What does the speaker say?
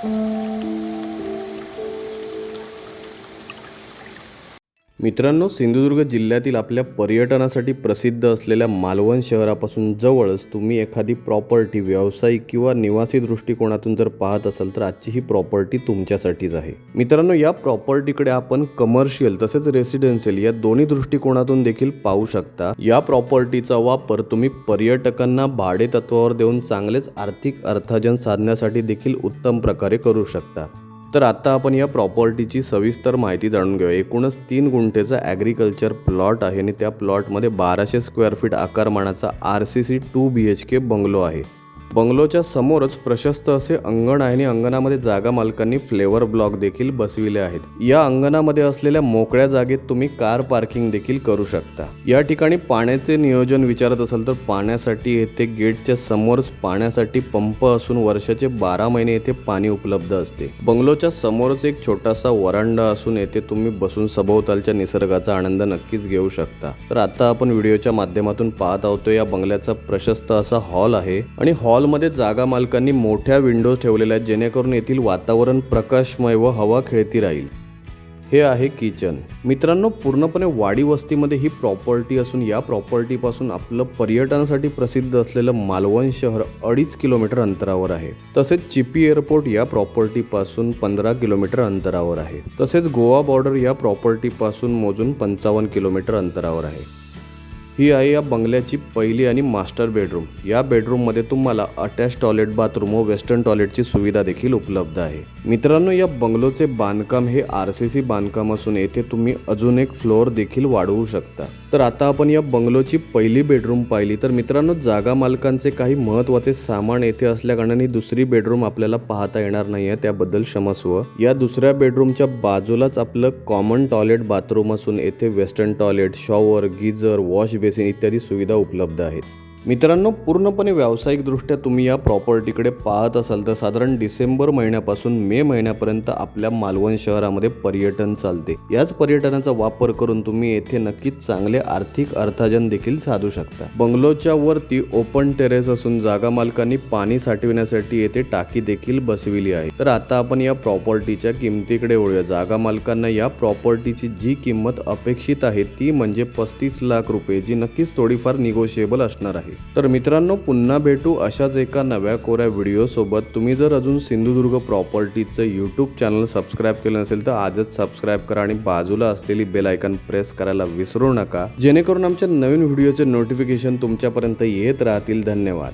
Música मित्रांनो सिंधुदुर्ग जिल्ह्यातील आपल्या पर्यटनासाठी प्रसिद्ध असलेल्या मालवण शहरापासून जवळच तुम्ही एखादी प्रॉपर्टी व्यावसायिक किंवा निवासी दृष्टिकोनातून जर पाहत असाल तर आजची ही प्रॉपर्टी तुमच्यासाठीच आहे. मित्रांनो या प्रॉपर्टीकडे आपण कमर्शियल तसेच रेसिडेन्शियल या दोन्ही दृष्टिकोनातून देखील पाहू शकता. या प्रॉपर्टीचा वापर तुम्ही पर्यटकांना भाडे तत्वावर देऊन चांगलेच आर्थिक अर्थार्जन साधण्यासाठी देखील उत्तम प्रकारे करू शकता. तर आता आपण या प्रॉपर्टीची सविस्तर माहिती जाणून घेऊया. एकूणच तीन गुंठेचा ॲग्रिकल्चर प्लॉट आहे आणि त्या प्लॉटमध्ये बाराशे square feet आकारमानाचा R C C two B H K bungalow आहे. बंगलोच्या समोरच प्रशस्त असे अंगण आहे आणि अंगणामध्ये जागा मालकांनी फ्लेवर ब्लॉक देखील बसविले आहेत. या अंगणामध्ये असलेल्या मोकळ्या जागेत तुम्ही कार पार्किंग देखील करू शकता. या ठिकाणी पाण्याचे नियोजन विचारत असाल तर पाण्यासाठी येथे गेटच्या समोरच पाण्यासाठी पंप असून वर्षाचे बारा महिने येथे पाणी उपलब्ध असते. बंगलोच्या समोरच एक छोटासा वरांडा असून येथे तुम्ही बसून सभोवतालच्या निसर्गाचा आनंद नक्कीच घेऊ शकता. तर आता आपण व्हिडिओच्या माध्यमातून पाहत आहोत या बंगल्याचा प्रशस्त असा हॉल आहे आणि हॉल हॉलमध्ये जागा मालकांनी मोठ्या विंडोज ठेवलेल्या आहेत जेणेकरून येथील वातावरण प्रकाशमय व हवा खेळती राहील. हे आहे किचन मित्रांनो पूर्णपणे वाडी वस्तीमध्ये ही प्रॉपर्टी असून या प्रॉपर्टीपासून आपलं पर्यटनासाठी प्रसिद्ध असलेलं मालवण शहर अडीच किलोमीटर अंतरावर आहे. तसेच चिपी एअरपोर्ट या प्रॉपर्टीपासून पंधरा किलोमीटर अंतरावर आहे. तसेच गोवा बॉर्डर या प्रॉपर्टीपासून मोजून पंचावन्न किलोमीटर अंतरावर आहे. ही आहे या बंगल्याची पहिली आणि मास्टर बेडरूम. या बेडरूममध्ये तुम्हाला अटॅच टॉयलेट बाथरूम व वेस्टर्न टॉयलेटची सुविधा देखील उपलब्ध आहे. मित्रांनो या बंगलोचे बांधकाम हे आर सी सी बांधकाम असून येथे तुम्ही अजून एक फ्लोअर देखील वाढवू शकता. तर आता आपण या बंगलोची पहिली बेडरूम पाहिली. तर मित्रांनो जागा मालकांचे काही महत्त्वाचे सामान येथे असल्याकारणाने दुसरी बेडरूम आपल्याला पाहता येणार नाही आहे. त्याबद्दल क्षमस्व या दुसऱ्या बेडरूमच्या बाजूलाच आपलं कॉमन टॉयलेट बाथरूम असून येथे western toilet shower geyser wash basin इत्यादी सुविधा उपलब्ध आहेत. मित्रांनो पूर्णपणे व्यावसायिकदृष्ट्या तुम्ही या प्रॉपर्टीकडे पाहत असाल तर साधारण डिसेंबर महिन्यापासून मे महिन्यापर्यंत आपल्या मालवण शहरामध्ये पर्यटन चालते. याच पर्यटनाचा वापर करून तुम्ही येथे नक्कीच चांगले आर्थिक अर्थार्जन देखील साधू शकता. बंगलोच्या वरती ओपन टेरेस असून जागा मालकांनी पाणी साठविण्यासाठी येथे टाकी देखील बसविली आहे. तर आता आपण या प्रॉपर्टीच्या किमतीकडे वळूया. जागा मालकांना या प्रॉपर्टीची जी किंमत अपेक्षित आहे ती म्हणजे पस्तीस लाख रुपये जी नक्कीच थोडीफार निगोशिएबल असणार आहे. तर मित्रांनो पुन्हा भेटू अशाच एका नव्या कोऱ्या व्हिडिओसोबत. तुम्ही जर अजून सिंधुदुर्ग प्रॉपर्टीचं यूट्यूब चॅनल सबस्क्राईब केलं नसेल तर आजच सबस्क्राईब करा आणि बाजूला असलेली बेल आयकन प्रेस करायला विसरू नका. जेणेकरून आमच्या नवीन व्हिडिओचे नोटिफिकेशन तुमच्यापर्यंत येत राहतील. धन्यवाद.